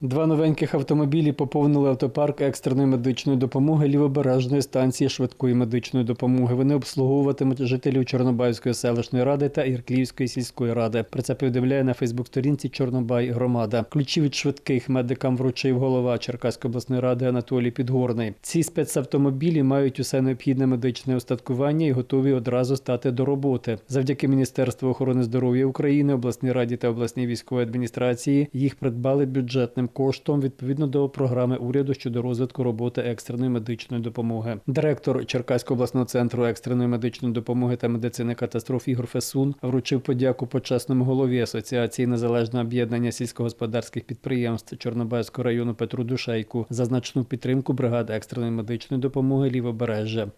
Два новеньких автомобілі поповнили автопарк екстреної медичної допомоги лівобережної станції швидкої медичної допомоги. Вони обслуговуватимуть жителів Чорнобайської селищної ради та Ірклівської сільської ради. Про це повідомляє на Фейсбук-сторінці Чорнобай громада. Ключі від швидких медикам вручив голова Черкаської обласної ради Анатолій Підгорний. Ці спецавтомобілі мають усе необхідне медичне устаткування і готові одразу стати до роботи. Завдяки Міністерству охорони здоров'я України, обласній раді та обласній військовій адміністрації їх придбали бюджетним коштом відповідно до програми уряду щодо розвитку роботи екстреної медичної допомоги. Директор Черкаського обласного центру екстреної медичної допомоги та медицини катастроф Ігор Фесун вручив подяку почесному голові Асоціації незалежного об'єднання сільськогосподарських підприємств Чорнобайського району Петру Душейку за значну підтримку бригади екстреної медичної допомоги Лівобережжя.